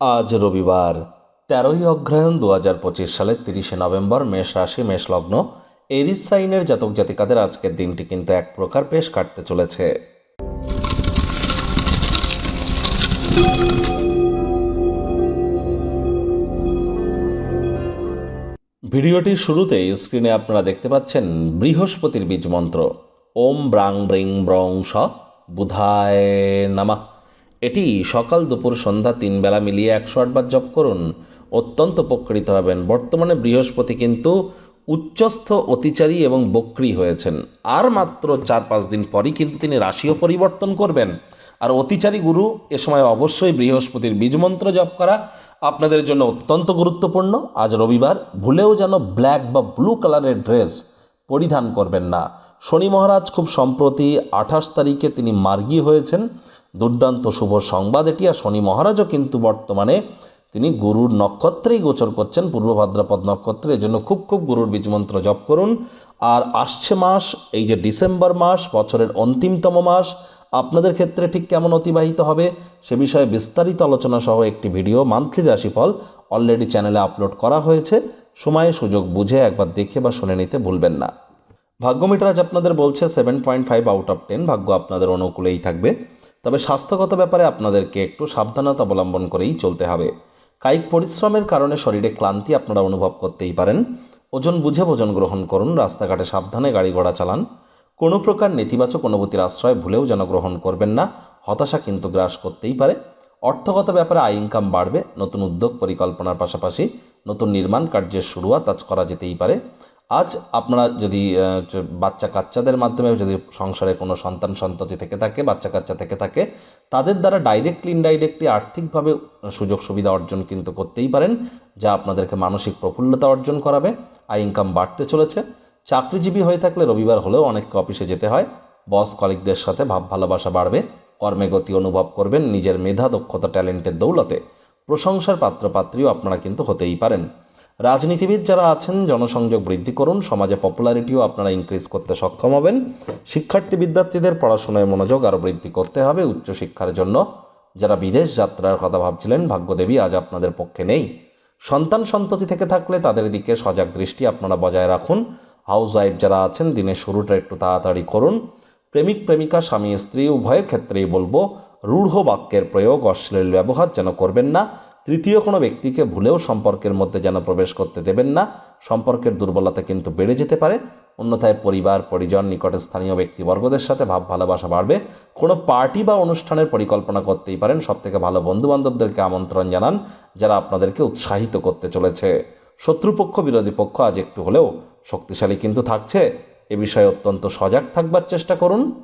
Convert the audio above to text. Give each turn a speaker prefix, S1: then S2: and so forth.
S1: আজ রবিবার, তেরোই অগ্রহায়ণ দু হাজার পঁচিশ সালের তিরিশে নভেম্বর মেষ রাশি, মেষ লগ্ন, এরিস সাইনের জাতক জাতিকাদের আজকের দিনটি কিন্তু এক প্রকার বেশ কাটতে চলেছে। ভিডিওটির শুরুতেই স্ক্রিনে আপনারা দেখতে পাচ্ছেন বৃহস্পতির বীজ মন্ত্র। ওম ব্রাং ব্রিং ব্রং স বুধায় নামা। এটি সকাল দুপুর সন্ধ্যা তিন বেলা মিলিয়ে একশো আটবার জপ করুন। অত্যন্ত উপকৃত হবেন। বর্তমানে বৃহস্পতি কিন্তু উচ্চস্থ অতিচারী এবং বক্রী হয়েছেন। আর মাত্র চার পাঁচ দিন পরই কিন্তু তিনি রাশিও পরিবর্তন করবেন। আর অতিচারী গুরু এ সময় অবশ্যই বৃহস্পতির বীজমন্ত্র জপ করা আপনাদের জন্য অত্যন্ত গুরুত্বপূর্ণ। আজ রবিবার ভুলেও যেন ব্ল্যাক বা ব্লু কালারের ড্রেস পরিধান করবেন না। শনি মহারাজ খুব সম্প্রতি আঠাশ তারিখে তিনি মার্গী হয়েছেন। দুর্দান্ত শুভ সংবাদ এটি। আর শনি মহারাজও কিন্তু বর্তমানে তিনি গুরুর নক্ষত্রেই গোচর করছেন, পূর্ব ভাদ্রপদ নক্ষত্রে। এজন্য খুব খুব গুরুর বীজমন্ত্র জপ করুন। আর আসছে মাস, এই যে ডিসেম্বর মাস, বছরের অন্তিমতম মাস, আপনাদের ক্ষেত্রে ঠিক কেমন অতিবাহিত হবে সে বিষয়ে বিস্তারিত আলোচনা সহ একটি ভিডিও, মান্থলি রাশিফল অলরেডি চ্যানেলে আপলোড করা হয়েছে। সময়ে সুযোগ বুঝে একবার দেখে বা শুনে নিতে ভুলবেন না। ভাগ্যমিটার আজ আপনাদের বলছে seven point five out of ten ভাগ্য আপনাদের অনুকূলেই থাকবে। তবে স্বাস্থ্যগত ব্যাপারে আপনাদেরকে একটু সাবধানতা অবলম্বন করেই চলতে হবে। কায়িক পরিশ্রমের কারণে শরীরে ক্লান্তি আপনারা অনুভব করতেই পারেন। ওজন বুঝে ভোজন গ্রহণ করুন, রাস্তাঘাটে সাবধানে গাড়ি ঘোড়া চালান। কোনো প্রকার নেতিবাচক অনুভূতির আশ্রয় ভুলেও যেন গ্রহণ করবেন না, হতাশা কিন্তু গ্রাস করতেই পারে। অর্থগত ব্যাপারে আয় ইনকাম বাড়বে, নতুন উদ্যোগ পরিকল্পনার পাশাপাশি নতুন নির্মাণ কার্যের শুরুয়াত আজ করা যেতেই পারে। আজ আপনারা যদি বাচ্চা কাচ্চাদের মাধ্যমে যদি সংসারে কোনো সন্তান সন্ততি থেকে থাকে বাচ্চা কাচ্চা থেকে থাকে, তাদের দ্বারা ডাইরেক্টলি ইনডাইরেক্টলি আর্থিকভাবে সুযোগ সুবিধা অর্জন কিন্তু করতেই পারেন, যা আপনাদেরকে মানসিক প্রফুল্লতা অর্জন করাবে, আয় ইনকাম বাড়তে চলেছে। চাকরিজীবী হয়ে থাকলে রবিবার হলেও অনেককে অফিসে যেতে হয় বস কলিকদের সাথে ভাব ভালোবাসা বাড়বে, কর্মে গতি অনুভব করবেন, নিজের মেধা, দক্ষতা ট্যালেন্টের দৌলতে। প্রশংসার পাত্রপাত্রীও আপনারা কিন্তু হতেই পারেন। রাজনীতিবিদ যারা আছেন, জনসংযোগ বৃদ্ধি করুন, সমাজে পপুলারিটিও আপনারা ইনক্রিজ করতে সক্ষম হবেন। শিক্ষার্থী বিদ্যার্থীদের পড়াশোনায় মনোযোগ আরও বৃদ্ধি করতে হবে উচ্চশিক্ষার জন্য। যারা বিদেশ যাত্রার কথা ভাবছিলেন, ভাগ্যদেবী আজ আপনাদের পক্ষে নেই। সন্তান সন্ততি থেকে থাকলে তাদের দিকে সজাগ দৃষ্টি আপনারা বজায় রাখুন। হাউস ওয়াইফ যারা আছেন, দিনের শুরুটা একটু তাড়াতাড়ি করুন। প্রেমিক, প্রেমিকা, স্বামী, স্ত্রী, উভয়ের ক্ষেত্রেই বলব, রূঢ় বাক্যের প্রয়োগ, অশ্লীল ব্যবহার যেন করবেন না। তৃতীয় কোনো ব্যক্তিকে ভুলেও সম্পর্কের মধ্যে যেন প্রবেশ করতে দেবেন না। সম্পর্কের দুর্বলতা কিন্তু বেড়ে যেতে পারে। অন্যথায় পরিবার, পরিজন, নিকটে স্থানীয় ব্যক্তিবর্গদের সাথে ভাব, ভালোবাসা বাড়বে। কোনো পার্টি বা অনুষ্ঠানের পরিকল্পনা করতেই পারেন। সবথেকে ভালো বন্ধুবান্ধবদেরকে আমন্ত্রণ জানান, যারা আপনাদেরকে উৎসাহিত করতে চলেছে। শত্রুপক্ষ, বিরোধী পক্ষ আজ একটু হলেও শক্তিশালী কিন্তু থাকছে। এ বিষয়ে অত্যন্ত সজাগ থাকবার চেষ্টা করুন।